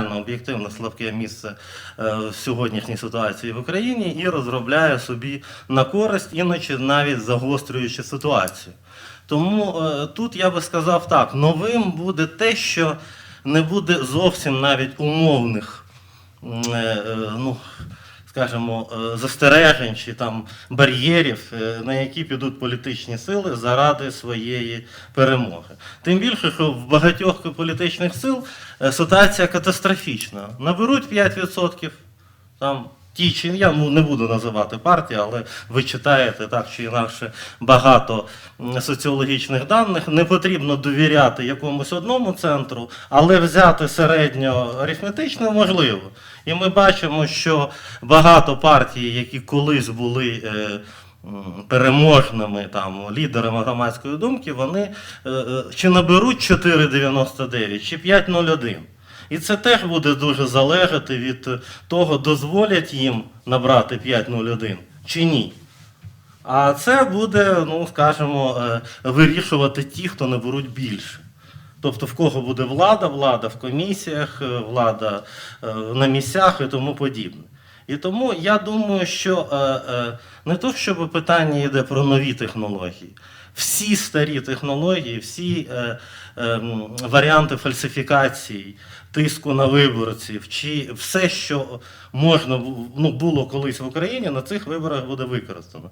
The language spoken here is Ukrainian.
об'єктивно слабке місце е, в сьогоднішній ситуації в Україні і розробляє собі на користь, іноді навіть загострюючи ситуацію. Тому е, тут я би сказав так: новим буде те, що не буде зовсім навіть умовних, е, ну, скажімо, е, застережень чи там бар'єрів, е, на які підуть політичні сили заради своєї перемоги. Тим більше, що в багатьох політичних сил е, ситуація катастрофічна. Наберуть 5%, там ті чи я ну, не буду називати партії, але ви читаєте так чи інакше багато соціологічних даних. Не потрібно довіряти якомусь одному центру, але взяти середньоарифметично можливо. І ми бачимо, що багато партій, які колись були. Е, Переможними там лідерами громадської думки, вони е, е, чи наберуть 4,99, чи 5,01. І це теж буде дуже залежати від того, дозволять їм набрати 5,01 чи ні. А це буде, ну скажімо, е, вирішувати ті, хто наберуть більше. Тобто в кого буде влада, влада в комісіях, е, влада е, на місцях і тому подібне. І тому я думаю, що е, е, не то, щоб питання йде про нові технології. Всі старі технології, всі е, е, варіанти фальсифікації, тиску на виборців, чи все, що можна ну, було колись в Україні, на цих виборах буде використано.